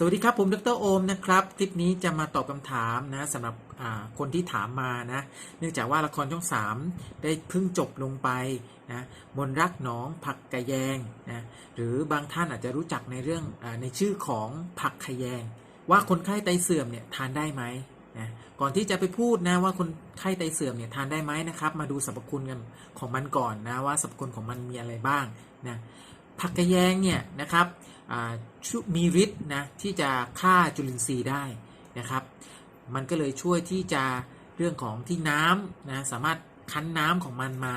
สวัสดีครับ ผมดรโอมนะครับ คลิปนี้จะมาตอบคำถามนะสำหรับคนที่ถามมานะ เนื่องจากว่าละครช่อง 3 ได้เพิ่งจบลงไปนะมนรักหนองผักกะแยงนะหรือบางท่านอาจจะรู้จักในเรื่องอในชื่อของผักขะแยง ว่าคนไข้ไตเสื่อมเนี่ยทานได้ไหมนะก่อนที่จะไปพูดนะว่าคนไข้ไตเสื่อมเนี่ยทานได้ไหมนะครับ มาดูสรรพคุณกันของมันก่อนนะว่าสรรพคุณของมันมีอะไรบ้างนะ ผักกะแยงเนี่ยนะครับมีฤทธิ์นะที่จะฆ่าจุลินทรีย์ได้นะครับ มันก็เลยช่วยที่จะเรื่องของที่น้ำนะสามารถคั้นน้ำของมันมา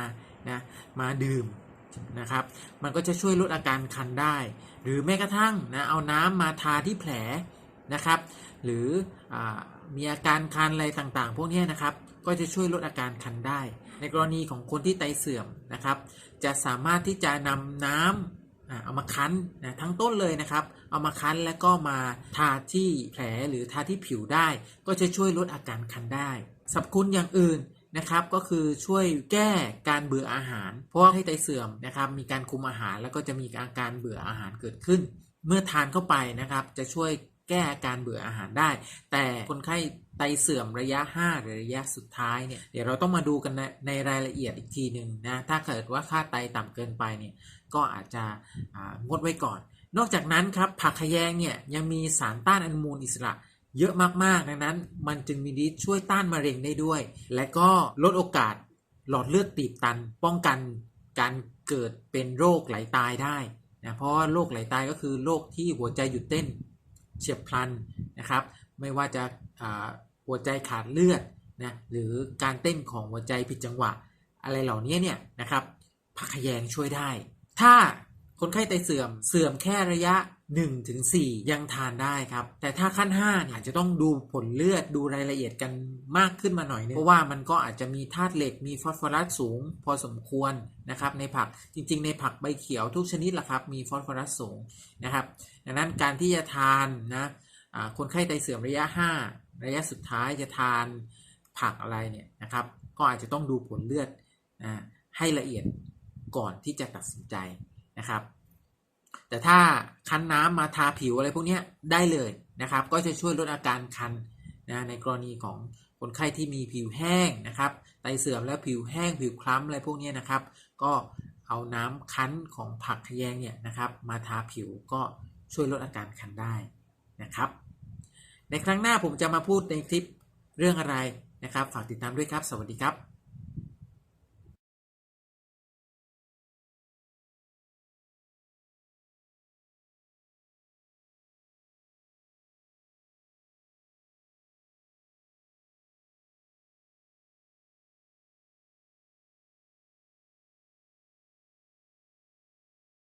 นะมาดื่มนะครับ มันก็จะช่วยลดอาการคันได้ หรือแม้กระทั่งนะเอาน้ำมาทาที่แผลนะครับ หรืออมีอาการคันอะไรต่างๆ พวกนี้นะครับก็จะช่วยลดอาการคันได้ ในกรณีของคนที่ไตเสื่อมนะครับ จะสามารถที่จะนำน้ำ เอามาคั้นนะทั้งต้นเลยนะครับ เอามาคั้นแล้วก็มาทาที่แผลหรือทาที่ผิวได้ ก็จะช่วยลดอาการคันได้สรรพคุณอย่างอื่นนะครับก็คือช่วยแก้การเบื่ออาหาร เพราะว่าให้ไตเสื่อมนะครับมีการคุมอาหารแล้วก็จะมีอาการเบื่ออาหารเกิดขึ้น เมื่อทานเข้าไปนะครับ จะช่วย แก้อาการเบื่ออาหารได้ แต่คนไข้ไตเสื่อมระยะ 5 หรือระยะสุดท้ายเนี่ยเดี๋ยวเราต้องมาดูกันในในรายละเอียดอีกทีหนึ่งนะถ้าเกิดว่าค่าไตต่ำเกินไปเนี่ยก็อาจจะงดไว้ก่อน นอกจากนั้นครับผักขะแยงเนี่ยยังมีสารต้านอนุมูลอิสระเยอะมากๆ ดังนั้น มันจึงมีฤทธิ์ช่วยต้านมะเร็งได้ด้วย และก็ลดโอกาสหลอดเลือดตีบตัน ป้องกันการเกิดเป็นโรคไหลตายได้นะเพราะว่าโรคไหลตายก็คือโรคที่หัวใจหยุดเต้น เฉียบพลันนะครับ ไม่ว่าจะหัวใจขาดเลือดนะหรือการเต้นของหัวใจผิดจังหวะ อะไรเหล่านี้เนี่ยนะครับผักแยงช่วยได้ ถ้า คนไข้ไตเสื่อมเสื่อมแค่ระยะ 1-4 ยังทานได้ครับ แต่ถ้าขั้น5เนี่ยจะต้องดูผลเลือดดูรายละเอียดกันมากขึ้นมาหน่อยนึงเพราะว่ามันก็อาจจะมีธาตุเหล็กมีฟอสฟอรัสสูง พอสมควรนะครับในผักจริงๆ ในผักใบเขียวทุกชนิดละครับมีฟอสฟอรัสสูงนะครับ ดังนั้นการที่จะทานนะคนไข้ไตเสื่อมระยะ 5 ระยะสุดท้ายจะทานผักอะไรเนี่ยนะครับ ก็อาจจะต้องดูผลเลือดนะให้ละเอียดก่อนที่จะตัดสินใจ นะครับ แต่ถ้าคั้นน้ำมาทาผิวอะไรพวกนี้ได้เลยนะครับ ก็จะช่วยลดอาการคันนะในกรณีของคนไข้ที่มีผิวแห้งนะครับไตเสื่อมแล้วผิวแห้งผิวคล้ำอะไรพวกนี้นะครับ ก็เอาน้ำคั้นของผักขะแยงเนี่ยนะครับ มาทาผิวก็ช่วยลดอาการคันได้นะครับ ในครั้งหน้าผมจะมาพูดในคลิปเรื่องอะไรนะครับ ฝากติดตามด้วยครับ สวัสดีครับ